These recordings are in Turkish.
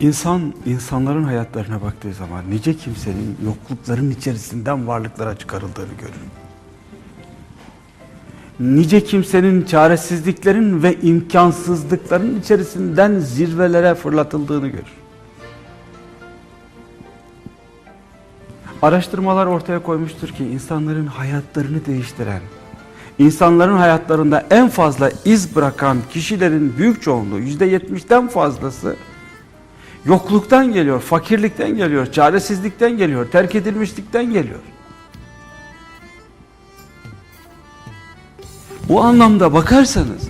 İnsan, insanların hayatlarına baktığı zaman nice kimsenin yoklukların içerisinden varlıklara çıkarıldığını görür. Nice kimsenin çaresizliklerin ve imkansızlıkların içerisinden zirvelere fırlatıldığını görür. Araştırmalar ortaya koymuştur ki insanların hayatlarını değiştiren, insanların hayatlarında en fazla iz bırakan kişilerin büyük çoğunluğu yüzde yetmişten fazlası yokluktan geliyor, fakirlikten geliyor, çaresizlikten geliyor, terk edilmişlikten geliyor. Bu anlamda bakarsanız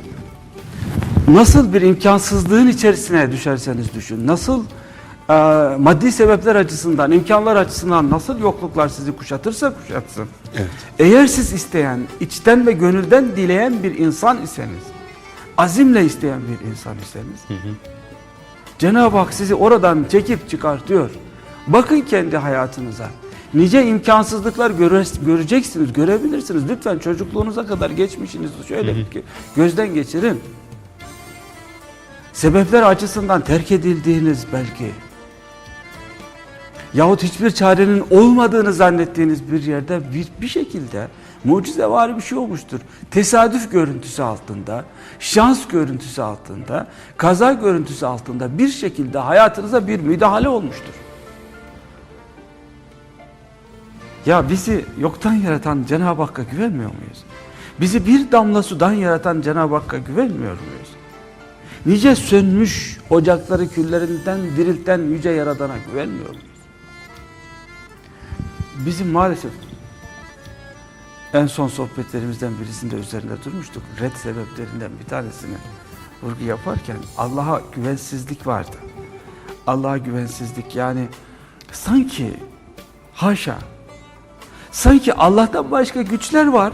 nasıl bir imkansızlığın içerisine düşerseniz düşün, nasıl e, maddi sebepler açısından, imkanlar açısından nasıl yokluklar sizi kuşatırsa kuşatsın. Evet. Eğer siz isteyen, içten ve gönülden dileyen bir insan iseniz, azimle isteyen bir insan iseniz, Cenab-ı Hak sizi oradan çekip çıkartıyor. Bakın kendi hayatınıza. Nice imkansızlıklar göre, göreceksiniz, görebilirsiniz. Lütfen çocukluğunuza kadar geçmişinizi şöyle bir gözden geçirin. Sebepler açısından terk edildiğiniz belki yahut hiçbir çarenin olmadığını zannettiğiniz bir yerde bir, bir şekilde mucizevari bir şey olmuştur. Tesadüf görüntüsü altında, şans görüntüsü altında, kaza görüntüsü altında bir şekilde hayatınıza bir müdahale olmuştur. Ya bizi yoktan yaratan Cenab-ı Hakk'a güvenmiyor muyuz? Bizi bir damla sudan yaratan Cenab-ı Hakk'a güvenmiyor muyuz? Nice sönmüş ocakları küllerinden dirilten yüce yaradana güvenmiyor muyuz? Bizim maalesef en son sohbetlerimizden birisinde üzerinde durmuştuk. Red sebeplerinden bir tanesini vurgu yaparken Allah'a güvensizlik vardı. Allah'a güvensizlik yani sanki haşa sanki Allah'tan başka güçler var.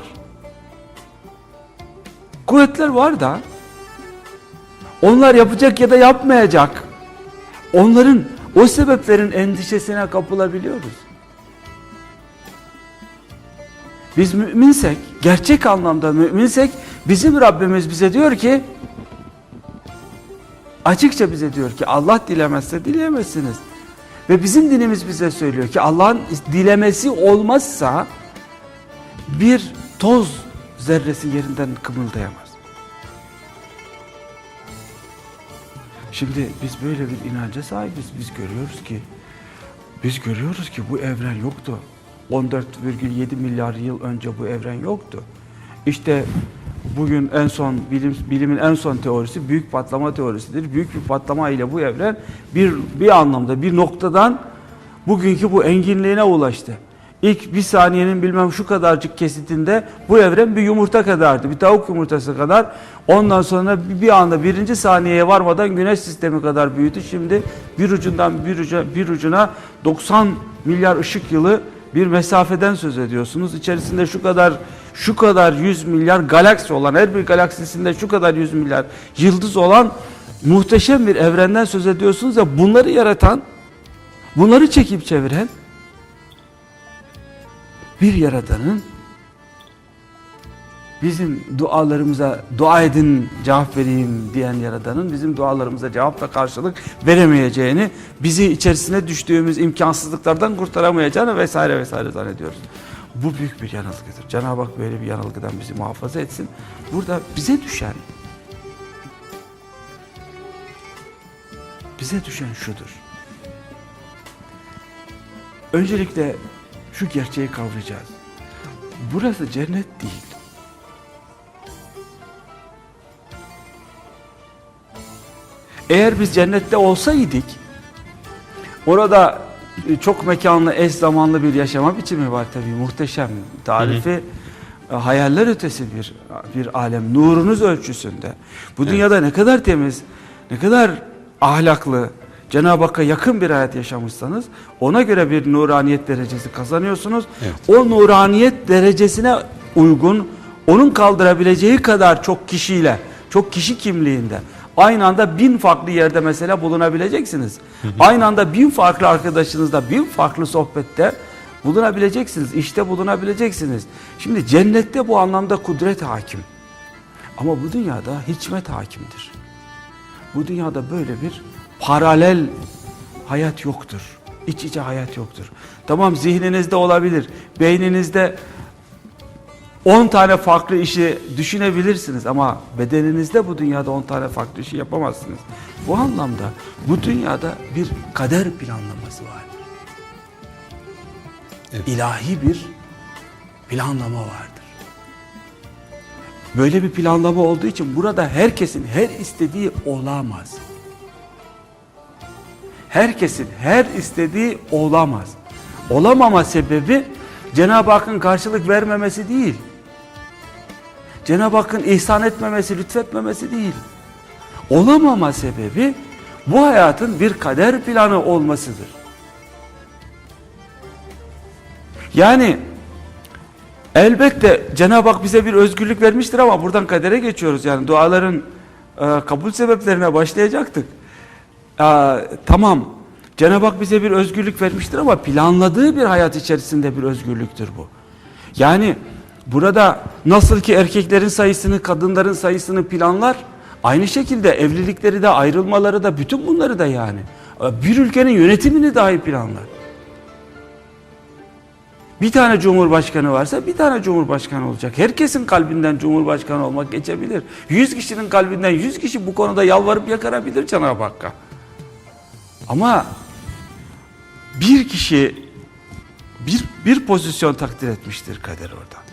Kuvvetler var da onlar yapacak ya da yapmayacak. Onların o sebeplerin endişesine kapılabiliyoruz. Biz müminsek, gerçek anlamda müminsek bizim Rabbimiz bize diyor ki açıkça bize diyor ki Allah dilemezse dileyemezsiniz. Ve bizim dinimiz bize söylüyor ki Allah'ın dilemesi olmazsa bir toz zerresi yerinden kımıldayamaz. Şimdi biz böyle bir inanca sahibiz. Biz görüyoruz ki biz görüyoruz ki bu evren yoktu. 14,7 milyar yıl önce bu evren yoktu. İşte bugün en son bilim, bilimin en son teorisi büyük patlama teorisidir. Büyük bir patlama ile bu evren bir bir anlamda bir noktadan bugünkü bu enginliğine ulaştı. İlk bir saniyenin bilmem şu kadarcık kesitinde bu evren bir yumurta kadardı. Bir tavuk yumurtası kadar. Ondan sonra bir, anda birinci saniyeye varmadan güneş sistemi kadar büyüdü. Şimdi bir ucundan bir, uca, bir ucuna 90 milyar ışık yılı bir mesafeden söz ediyorsunuz. İçerisinde şu kadar şu kadar 100 milyar galaksi olan her bir galaksisinde şu kadar 100 milyar yıldız olan muhteşem bir evrenden söz ediyorsunuz ya bunları yaratan bunları çekip çeviren bir yaratanın bizim dualarımıza dua edin cevap vereyim diyen yaratanın bizim dualarımıza cevap ve karşılık veremeyeceğini bizi içerisine düştüğümüz imkansızlıklardan kurtaramayacağını vesaire vesaire zannediyoruz. Bu büyük bir yanılgıdır. Cenab-ı Hak böyle bir yanılgıdan bizi muhafaza etsin. Burada bize düşen bize düşen şudur. Öncelikle şu gerçeği kavrayacağız. Burası cennet değil. Eğer biz cennette olsaydık orada çok mekanlı, eş zamanlı bir yaşama biçimi var tabii muhteşem. Tarifi e, hayaller ötesi bir bir alem. Nurunuz ölçüsünde. Bu dünyada ne kadar temiz, ne kadar ahlaklı, Cenab-ı Hakk'a yakın bir hayat yaşamışsanız ona göre bir nuraniyet derecesi kazanıyorsunuz. Evet. O nuraniyet derecesine uygun onun kaldırabileceği kadar çok kişiyle, çok kişi kimliğinde aynı anda bin farklı yerde mesela bulunabileceksiniz. Aynı anda bin farklı arkadaşınızla bin farklı sohbette bulunabileceksiniz. İşte bulunabileceksiniz. Şimdi cennette bu anlamda kudret hakim. Ama bu dünyada hikmet hakimdir. Bu dünyada böyle bir paralel hayat yoktur. İç içe hayat yoktur. Tamam zihninizde olabilir. Beyninizde 10 tane farklı işi düşünebilirsiniz ama bedeninizde bu dünyada 10 tane farklı işi yapamazsınız. Bu anlamda bu dünyada bir kader planlaması vardır. Evet. İlahi bir planlama vardır. Böyle bir planlama olduğu için burada herkesin her istediği olamaz. Herkesin her istediği olamaz. Olamama sebebi Cenab-ı Hakk'ın karşılık vermemesi değil. Cenab-ı Hakk'ın ihsan etmemesi, lütfetmemesi değil. Olamama sebebi bu hayatın bir kader planı olmasıdır. Yani elbette Cenab-ı Hak bize bir özgürlük vermiştir ama buradan kadere geçiyoruz. Yani duaların e, kabul sebeplerine başlayacaktık. E, tamam Cenab-ı Hak bize bir özgürlük vermiştir ama planladığı bir hayat içerisinde bir özgürlüktür bu. Yani burada nasıl ki erkeklerin sayısını, kadınların sayısını planlar, aynı şekilde evlilikleri de, ayrılmaları da, bütün bunları da yani. E, Bir ülkenin yönetimini dahi planlar. Bir tane cumhurbaşkanı varsa bir tane cumhurbaşkanı olacak. Herkesin kalbinden cumhurbaşkanı olmak geçebilir. Yüz kişinin kalbinden yüz kişi bu konuda yalvarıp yakarabilir Cenab-ı Hakk'a. Ama bir kişi bir, bir pozisyon takdir etmiştir kader orada.